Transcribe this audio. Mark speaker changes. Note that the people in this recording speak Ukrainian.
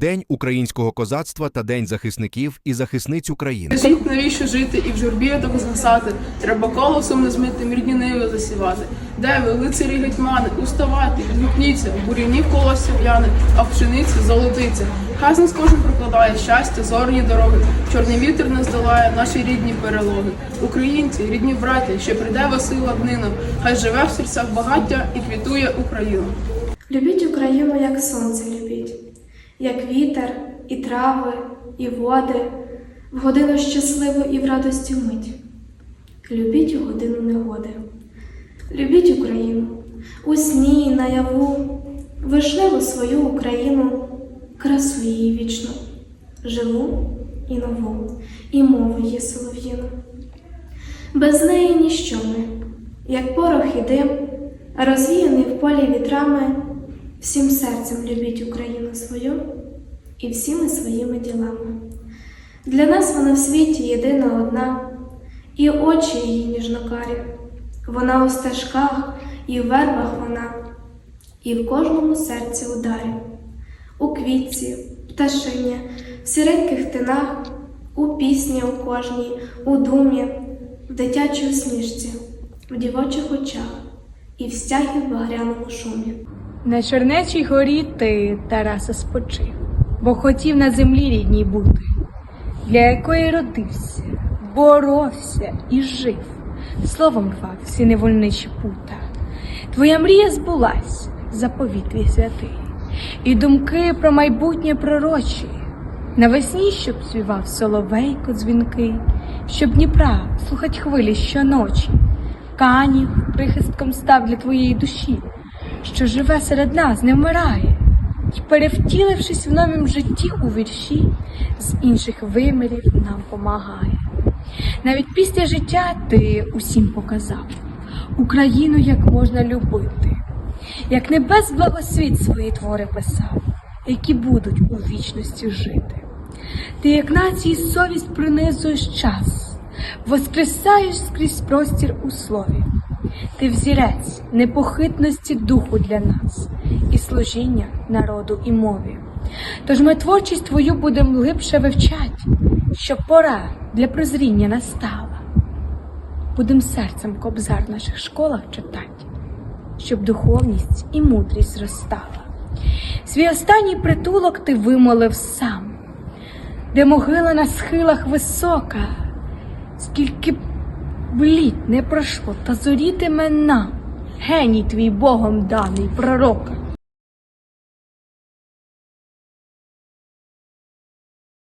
Speaker 1: День українського козацтва та День захисників і захисниць України.
Speaker 2: Скажіть, навіщо жити і в журбі так згасати? Треба колосом не змити, мірні ниви засівати. Де ви, лицарі гетьмани, уставайте, відгукніться, бур'янів колосся в'яне, а в пшениці золотиться. Хай з нас кожен прокладає щастя, зорні дороги, чорний вітер не здолає наші рідні перелоги. Українці, рідні браття, ще прийде Васила днина, хай живе в серцях багаття і квітує Україна.
Speaker 3: Любіть Україну, як сонце як вітер, і трави, і води, в годину щасливу і в радості мить. Любіть у годину негоди. Любіть Україну у сні і наяву, вишневу свою Україну, красу її вічну, живу і нову, і мову її солов'їну. Без неї ніщо ми, як порох і дим, розвіяний в полі вітрами, всім серцем любіть Україну свою і всіми своїми ділами. Для нас вона в світі єдина одна, і очі її ніжнокарі. Вона у стежках і в вербах вона, і в кожному серці ударі, у квітці, пташині, в сіреньких тинах, у пісні у кожній, у думі, в дитячій усмішці, в дівочих очах і в стягі в багряному шумі.
Speaker 4: На Чернечій горі ти, Тараса, спочив, бо хотів на землі рідній бути, для якої родився, боровся і жив, словом рвав всі невольничі пута. Твоя мрія збулась, заповіт твій святий, і думки про майбутнє пророчі. Навесні, щоб співав соловейко дзвінкий, щоб Дніпра слухать хвилі щоночі. Канів прихистком став для твоєї душі, що живе серед нас, не вмирає, й, перевтілившись в новім житті у вірші, з інших вимірів нам помагає. Навіть після життя ти усім показав Україну, як можна любити, як небес благосвіт свої твори писав, які будуть у вічності жити. Ти, як нації, совість принизуєш час, воскресаєш скрізь простір у слові. Ти взірець непохитності духу для нас і служіння народу і мові. Тож ми творчість твою будем глибше вивчать, щоб пора для прозріння настала. Будем серцем кобзар в наших школах читать, щоб духовність і мудрість зростала. Свій останній притулок ти вимолив сам, де могила на схилах висока, скільки б літ не пройшло, та зоріти мена, геній твій Богом даний пророка.